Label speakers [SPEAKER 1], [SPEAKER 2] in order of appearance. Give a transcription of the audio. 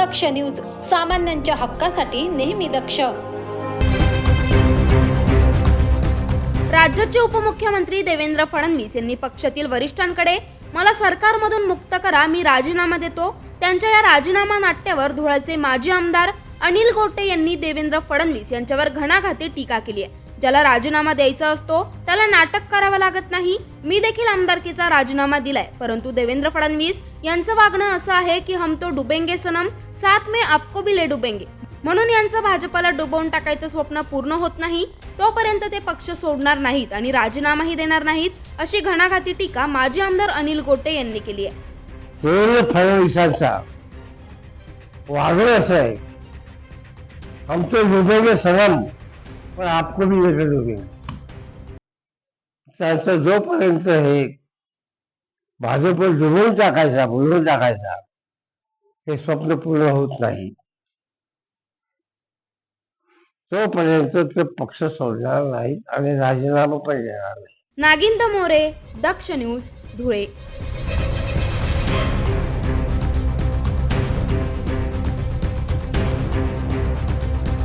[SPEAKER 1] दक्ष news सामान्यांच्या हक्कासाठी नेहमी दक्ष.
[SPEAKER 2] राज्याचे उपमुख्यमंत्री देवेंद्र फडणवीस यांनी पक्षातील वरिष्ठांकडे मला सरकारमधून मुक्त करा मी राजीनामा देतो. त्यांच्या या राजीनामा नाट्यावर धुळ्याचे माजी आमदार अनिल गोटे यांनी देवेंद्र फडणवीस यांच्यावर घणाघाती टीका केली आहे. ज्याला राजीनामा द्यायचा असतो त्याला नाटक करावं लागत नाही. मी देखील आमदारकीचा राजीनामा दिलाय. परंतु देवेंद्र फडणवीस यांचं वागणं असं आहे की हम तो डुबेंगे सनम साथ में आपको भी ले डुबेंगे. म्हणून यांचं भाजपला डुबवून टाकायचं स्वप्न पूर्ण होत नाही. तोपर्यंत ते पक्ष सोडणार नाहीत आणि राजीनामाही देणार नाहीत अशी घणाघाती टीका माजी आमदार अनिल गोटे यांनी केली आहे.
[SPEAKER 3] देवेंद्र फडणवीसांचा वागणं असं आहे. हम तो डुबेंगे सनम पण आपको भी लेकर होईल त्याचं जोपर्यंत हे भाजप डुबवून टाकायचा बुडवून टाकायचा हे स्वप्न पूर्ण होत नाही. तोपर्यंत ते पक्ष सोडणार नाहीत आणि राजीनामा पण देणार नाही.
[SPEAKER 2] नागिंद मोरे दक्ष न्यूज धुळे.